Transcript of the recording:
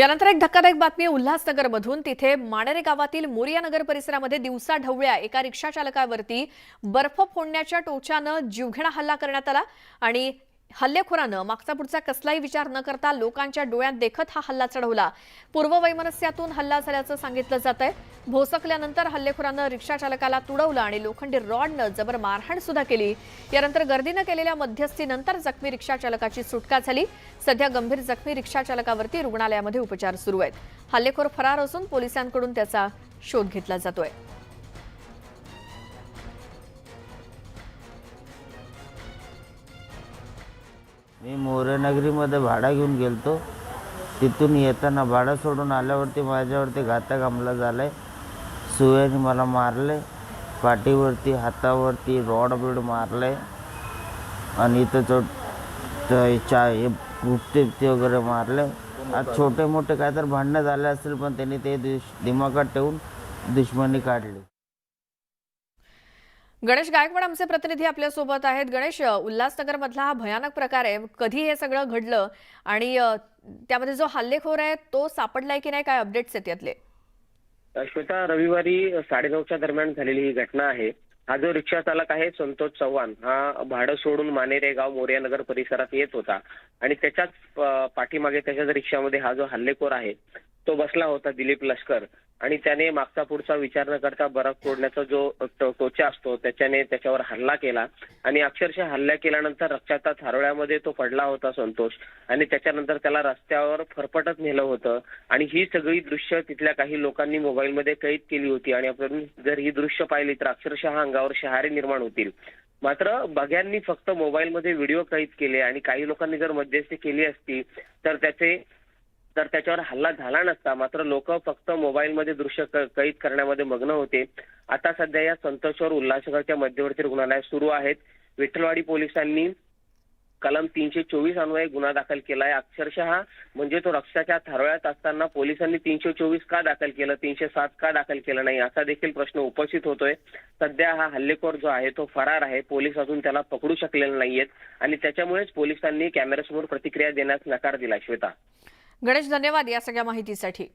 यानंतर एक धक्कादायक बातमी उल्हासनगरमधून. तिथे माणेरे गावातील मोरिया नगर परिसरामध्ये दिवसा ढवळ्या एका रिक्षा चालकावरती बर्फ फोडण्याच्या टोचानं जीवघेणा हल्ला करण्यात आला आणि हल्लेखोरानं मागचा पुढचा कसलाही विचार न करता लोकांच्या डोळ्यात देखत हा हल्ला चढवला. पूर्ववैमनस्यातून हल्ला झाल्याचं सांगितलं जात आहे भोसकल्यानंतर हल्लेखोरानं रिक्षा चालकाला तुडवलं आणि लोखंडी रॉडनं जबर मारहाण सुद्धा केली. यानंतर गर्दीनं केलेल्या मध्यस्थीनंतर जखमी रिक्षा चालकाची सुटका झाली. सध्या गंभीर जखमी रिक्षा चालकावरती रुग्णालयामध्ये उपचार सुरू आहेत. हल्लेखोर फरार असून पोलिसांकडून त्याचा शोध घेतला जातोय. मी मोरेनगरीमध्ये भाडा घेऊन गेलतो. तिथून येताना भाडा सोडून आल्यावरती माझ्यावरती घातक हमला झाला आहे सुयाने मला मारले पाठीवरती हातावरती रॉड बीड मारले आणि इथं चोट चा हे गुप्ते वगैरे मारले आज छोटे मोठे काय तर भांडणं झाले असतील पण त्यांनी ते दिश दिमागात ठेवून दुश्मनी काढली. गणेश गायकवाड आमचे प्रतिनिधी आपल्यासोबत आहेत. गणेश उल्हासनगर मधला हा भयानक प्रकार आहे. कधी हे सगळं घडलं? आणि त्यामध्ये जो हल्लेखोर आहे तो सापडलाय की नाही? काय अपडेट्स आहेत यातले? श्वेता रविवारी साडेनऊच्या दरम्यान झालेली ही घटना आहे. हा जो रिक्षा चालक आहे संतोष चव्हाण हा भाडं सोडून मानेरे गाव मोर्यानगर परिसरात येत होता. आणि त्याच्याच पाठीमागे त्याच्याच रिक्षामध्ये हा जो हल्लेखोर आहे तो बसला होता दिलीप लष्कर. आणि त्याने मागचा पुढचा विचार न करता बर्फ तोडण्याचा जो टोचा असतो त्याच्याने त्याच्यावर हल्ला केला. आणि अक्षरशः हल्ला केल्यानंतर रक्ताच्या थारोळ्यामध्ये तो पडला होता संतोष. आणि त्याच्यानंतर त्याला रस्त्यावर फरफटत नेलं होतं. आणि ही सगळी दृश्य तिथल्या काही लोकांनी मोबाईलमध्ये कैद केली होती. आणि आपण जर ही दृश्य पाहिली तर अक्षरशः अंगावर शहारे निर्माण होतील. मात्र बघ्यांनी फक्त मोबाईलमध्ये व्हिडिओ कैद केले. आणि काही लोकांनी जर मध्यस्थी केली असती तर त्याचे तर त्याच्यावर हल्ला झाला नसता मात्र लोक फक्त मोबाईलमध्ये दृश्य कैद करण्यामध्ये मग्न होते. आता सध्या या संतोषवर उल्हासनगरच्या मध्यवर्ती रुग्णालयात सुरू आहेत. विठ्ठलवाडी पोलिसांनी कलम तीनशे चोवीस अन्वये गुन्हा दाखल केलाय. अक्षरशः म्हणजे तो रक्ताच्या थारोळ्यात असताना पोलिसांनी तीनशे चोवीस का दाखल केलं तीनशे सात का दाखल केलं नाही असा देखील प्रश्न उपस्थित होतोय. सध्या हा हल्लेखोर जो आहे तो फरार आहे. पोलीस अजून त्याला पकडू शकलेले नाहीयेत. आणि त्याच्यामुळेच पोलिसांनी कॅमेऱ्यासमोर प्रतिक्रिया देण्यास नकार दिला श्वेता. गणेश धन्यवाद या सगळ्या माहितीसाठी.